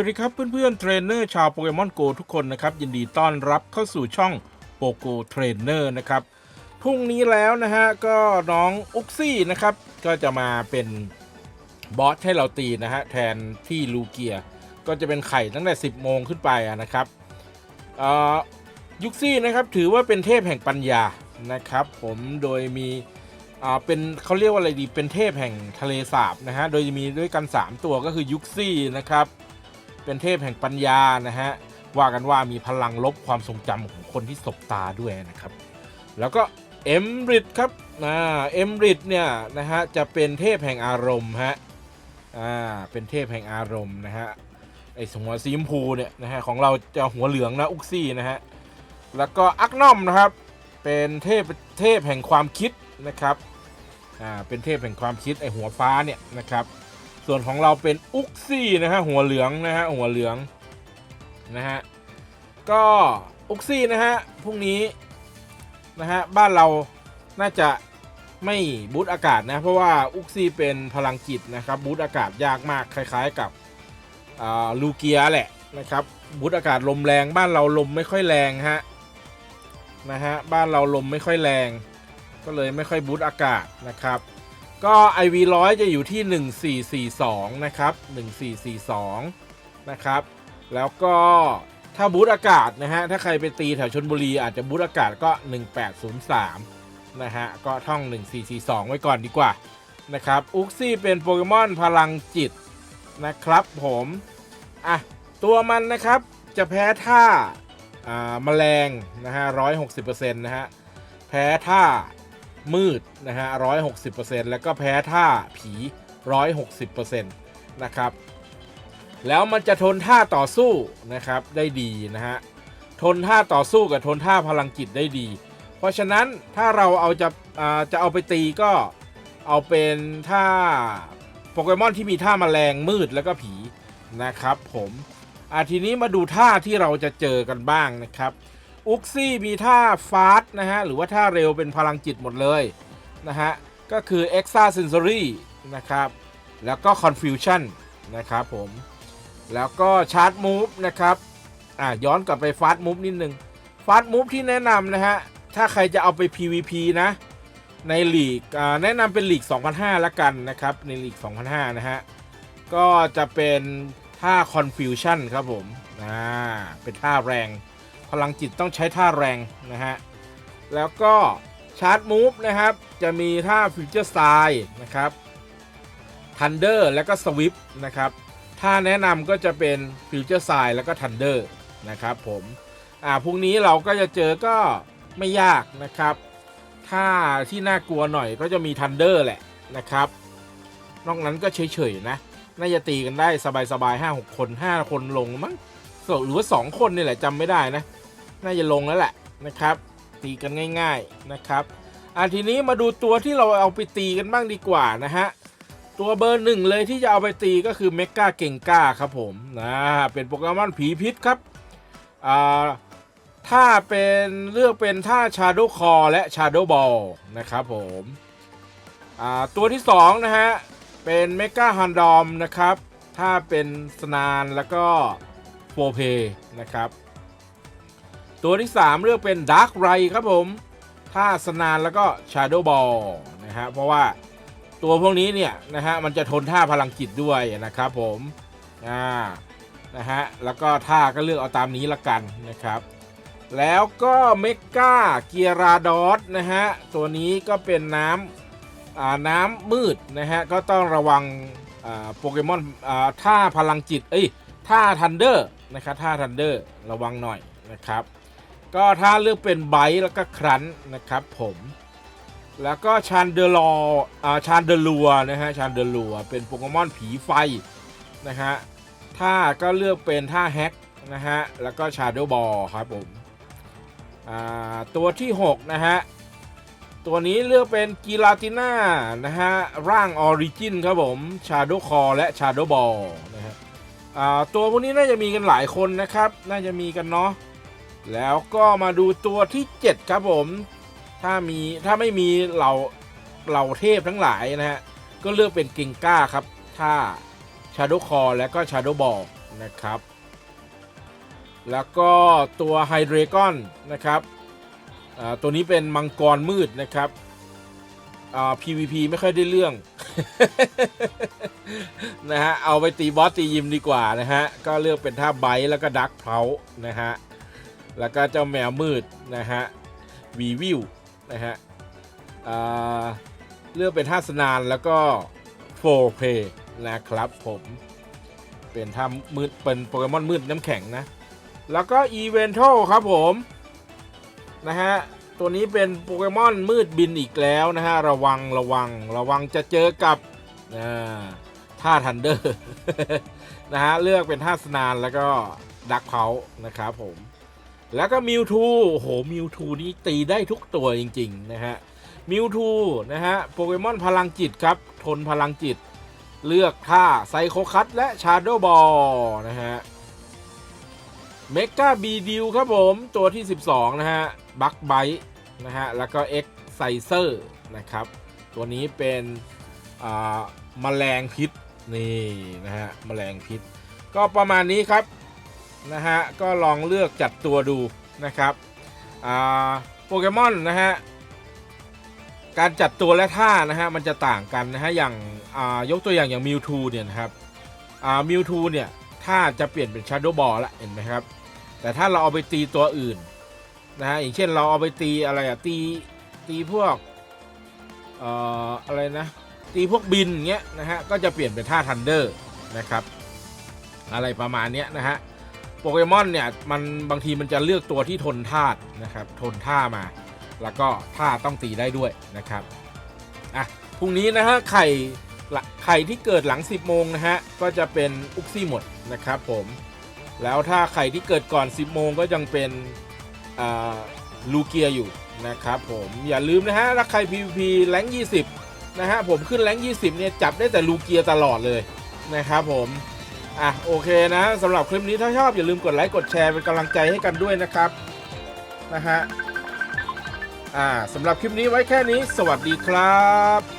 วัสดีครับเพื่อนๆเทรนเนอร์ชาวโปเกมอนโกทุกคนนะครับ ยินดีต้อนรับเข้าสู่ช่องโปโกเทรนเนอร์นะครับพรุ่งนี้แล้วนะฮะ ก็น้องอุกซี่นะครับ ก็จะมาเป็นบอสให้เราตีนะฮะ แทนที่ลูเกีย ก็จะเป็นไข่ตั้งแต่ 10 โมงขึ้นไปนะครับยุกซี่นะครับถือว่าเป็นเทพแห่งปัญญานะครับ ผมโดยมีเป็นเขาเรียกว่าอะไรดีเป็นเทพแห่งทะเลสาบนะฮะโดยจะมีด้วยกัน 3 ตัวก็คือยุกซี่นะครับ เป็นเทพแห่งปัญญานะฮะว่ากันว่ามีพลังลบความทรงจำของคนที่สบตาด้วยนะครับ แล้วก็เอมริดครับอ่าเอมริดเนี่ยนะฮะจะเป็นเทพแห่งอารมณ์ฮะอ่าเป็นเทพแห่งอารมณ์นะฮะไอ้หัวสีชมพูเนี่ยนะฮะของเราจะหัวเหลืองนะอุกซี่นะฮะแล้วก็อักนอมนะครับเป็นเทพเทพแห่งความคิดนะครับอ่าเป็นเทพแห่งความคิดไอ้หัวฟ้าเนี่ยนะครับ ส่วนของเราเป็นอุกซี่นะฮะหัวเหลืองนะฮะหัวเหลืองนะฮะก็อุกซี่นะฮะพรุ่งนี้นะฮะบ้านเราน่าจะไม่บูตอากาศนะ เพราะว่าอุกซี่เป็นพลังจิตนะครับบูตอากาศยากมากคล้ายๆกับลูเกียแหละนะครับบูตอากาศลมแรงบ้านเราลมไม่ค่อยแรงฮะนะฮะบ้านเราลมไม่ค่อยแรง ก็เลยไม่ค่อยบูตอากาศนะครับ ก็ IV ร้อยจะอยู่ที่ 1442 นะครับ 1442 นะครับ แล้วก็ถ้าบูตอากาศนะฮะ ถ้าใครไปตีแถวชนบุรีอาจจะบูตอากาศก็ 1803 นะฮะ ก็ท่อง 1442 ไว้ก่อนดีกว่า นะครับ อุกซี่เป็นโปเกมอนพลังจิตนะครับผม อะ ตัวมันนะครับจะแพ้ท่าอ่าแมลงนะฮะ 160%นะฮะ แพ้ท่า มืดนะฮะร้อยหกสิบเปอร์เซ็นต์แล้วก็แพ้ท่าผีร้อยหกสิบเปอร์เซ็นต์นะครับ แล้วมันจะทนท่าต่อสู้นะครับได้ดีนะฮะ ทนท่าต่อสู้กับทนท่าพลังจิตได้ดี เพราะฉะนั้นถ้าเราเอาจะอ่าจะเอาไปตีก็เอาเป็นท่าโปเกมอนที่มีท่าแมลงมืดแล้วก็ผีนะครับผมอะทีนี้มาดูท่าที่เราจะเจอกันบ้างนะครับ อุกซี่มีท่าฟาสนะฮะ หรือว่าท่าเร็วเป็นพลังจิตหมดเลยนะฮะ ก็คือ Extra Sensory นะครับ แล้วก็ Confusion นะครับผม แล้วก็ Charge Move นะครับ อะย้อนกลับไป Fast Move นิดนึง Fast Move ที่แนะนำนะฮะ ถ้าใครจะเอาไป PVP นะ ในลีกแนะนำเป็นลีก 2005 ละกันนะครับ ในลีก 2005 นะฮะ ก็จะเป็นท่า Confusion ครับผม อ่า เป็นท่าแรง พลังจิตต้องใช้ท่าแรงนะฮะ แล้วก็ชาร์จมูฟนะครับ จะมีท่าฟิวเจอร์สไตล์นะครับทันเดอร์แล้วก็สวิปนะครับท่าแนะนำก็จะเป็นฟิวเจอร์สไตล์แล้วก็ทันเดอร์นะครับผมอ่าพรุ่งนี้เราก็จะเจอก็ไม่ยากนะครับ ถ้าที่น่ากลัวหน่อยก็จะมีทันเดอร์แหละนะครับ นอกนั้นก็เฉยๆนะ น่าจะตีกันได้สบายๆห้าหกคนห้าคนลงมั้งหรือว่า 2 คนนี่แหละจำไม่ได้นะ น่าจะลงแล้วแหละนะครับ ตีกันง่ายๆนะครับอะทีนี้มาดูตัวที่เราเอาไปตีกันบ้างดีกว่านะฮะตัวเบอร์หนึ่งเลยที่จะเอาไปตีก็คือเมกาเก่งก้าครับผมนะเป็นโปเกมอนผีพิษครับอ่าถ้าเป็นเลือกเป็นท่า Shadow Call และ Shadow Ball นะครับผมอ่าตัวที่2นะฮะเป็นเมกาฮันดอมนะครับ ถ้าเป็นสนานแล้วก็โฟเพนะครับ ตัวที่ 3 เลือกเป็นดาร์กไรครับผมถ้าสนานแล้วก็ Shadow Ball นะฮะเพราะว่าตัวพวกนี้เนี่ยนะฮะมันจะทนท่าพลังจิตด้วยนะครับผมอ่านะฮะแล้วก็ท่าก็เลือกเอาตามนี้ละกันนะครับแล้วก็เมกาเกียราดอสนะฮะตัวนี้ก็เป็นน้ำน้ำมืดนะฮะก็ต้องระวังโปเกมอนท่าพลังจิตเอ้ยท่าทันเดอร์นะครับท่าทันเดอร์ระวังหน่อยนะครับ ก็ถ้าเลือกเป็นไบต์แล้วก็ครั้นนะครับผมแล้วก็ชานเดลออ่าชานเดลัวนะฮะชานเดลัวเป็นโปเกมอนผีไฟนะฮะท่าก็เลือกเป็นท่าแฮกนะฮะแล้วก็ชา d ดบอลครับผมอ่าตัวที่ 6 นะฮะ ตัวนี้เลือกเป็นกีลาติน่านะฮะร่างออริจินครับผมชา d ดคอและชา d ดบอลนะฮะอ่าตัวพวกนี้น่าจะมีกันหลายคนนะครับ น่าจะมีกันเนาะ แล้วก็มาดูตัวที่ 7 ครับผม ถ้ามีถ้าไม่มีเหล่าเหล่าเทพทั้งหลายนะฮะ ก็เลือกเป็นกิงก้าครับ ถ้า Shadow Call และก็ Shadow Ball นะครับ แล้วก็ตัวไฮเดรกอนนะครับอ่าตัวนี้เป็นมังกรมืดนะครับอ่า PVP ไม่ค่อยได้เรื่องนะฮะ เอาไปตีบอสตียิมดีกว่านะฮะ ก็เลือกเป็นท่าไบท์แล้วก็ดักเพลานะฮะ แล้วก็เจ้าแมวมืดนะฮะวีวิวนะฮะเลือกเป็นท่าสนานแล้วก็โฟเพย์นะครับผมเป็นท่ามืดเป็นโปเกมอนมืดน้ำแข็งนะ แล้วก็อีเวนทัลครับผมนะฮะตัวนี้เป็นโปเกมอนมืดบินอีกแล้วนะฮะระวังระวังระวังจะเจอกับท่าทันเดอร์นะฮะเลือกเป็นท่าสนานแล้วก็ดักเพานะครับผม แล้วก็มิวทูโอ้โหมิวทูนี่ตีได้ทุกตัวจริง ๆ นะฮะมิวทูนะฮะโปเกมอนพลังจิตครับ ทนพลังจิต เลือกท่าไซโคคัตและชาร์โดบอลนะฮะเมกาบีดิวครับผมตัวที่ 12 นะฮะบักไบนะฮะแล้วก็เอ็กไซเซอร์นะครับ ตัวนี้เป็นอ่าแมลงพิษนี่นะฮะแมลงพิษ ก็ประมาณนี้ครับ นะฮะก็ลองเลือกจัดตัวดูนะครับโปเกมอนนะฮะการจัดตัวและท่านะฮะมันจะต่างกันนะฮะอย่างายกตัวอย่างอย่างมิวทูเนี่ยนะครับมิวทูเนี่ยท่าจะเปลี่ยนเป็นชาร์โดบอลละเห็นไหมครับแต่ถ้าเราเอาไปตีตัวอื่นนะฮะอย่างเช่นเราเอาไปตีอะไรอะตีตีพวกเอ่ออะไรนะตีพวกบินเงี้ยนะฮะก็จะเปลี่ยนเป็นท่าทันเดอร์นะครับอะไรประมาณเนี้ยนะฮะ โปเกมอนเนี่ยมันบางทีมันจะเลือกตัวที่ทนธาตุนะครับ ทนท่ามา แล้วก็ท่าต้องตีได้ด้วยนะครับอะพรุ่งนี้นะฮะไข่ไข่ที่เกิดหลัง 10 โมงนะฮะก็จะเป็นอุกซี่หมดนะครับผมแล้วถ้าไข่ที่เกิดก่อน 10 โมงก็ยังเป็นอ่าลูเกียอยู่นะครับผมอย่าลืมนะฮะถ้าใคร PVP แรง20นะฮะผมขึ้นแรง20เนี่ยจับได้แต่ลูเกียตลอดเลยนะครับผม อะโอเคนะสำหรับคลิปนี้ถ้าชอบอย่าลืมกดไลค์กดแชร์เป็นกำลังใจให้กันด้วยนะครับนะฮะอ่าสำหรับคลิปนี้ไว้แค่นี้ สวัสดีครับ